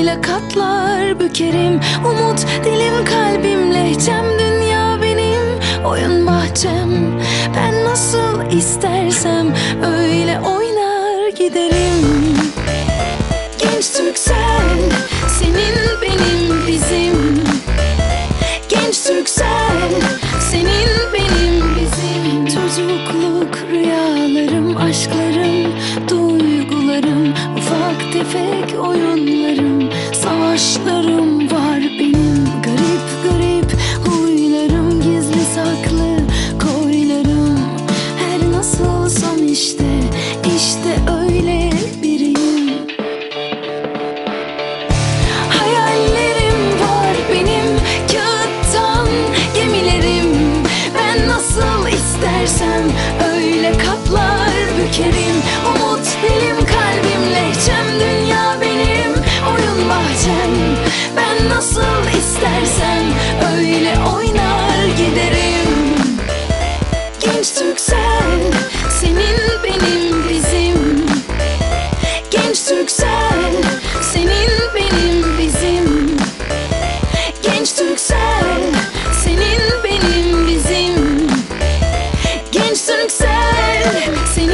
Böyle katlar bükerim. Umut dilim kalbim lehçem Dünya benim. Oyun bahçem. Ben nasıl istersem öyle oynar giderim. Genç Türksel senin benim bizim. Genç Türksel senin benim bizim. Çocukluk rüyalarım aşklarım duygularım. Ufak tefek oyunlarım Düşersem öyle kaplar bükerim. Umut dilim kalbim lehçem dünya benim Oyun bahçem. Ben nasıl istersen Öyle oynar giderim. Genç Türksel senin benim bizim. Genç Türksel senin benim bizim. Genç Türksel Sing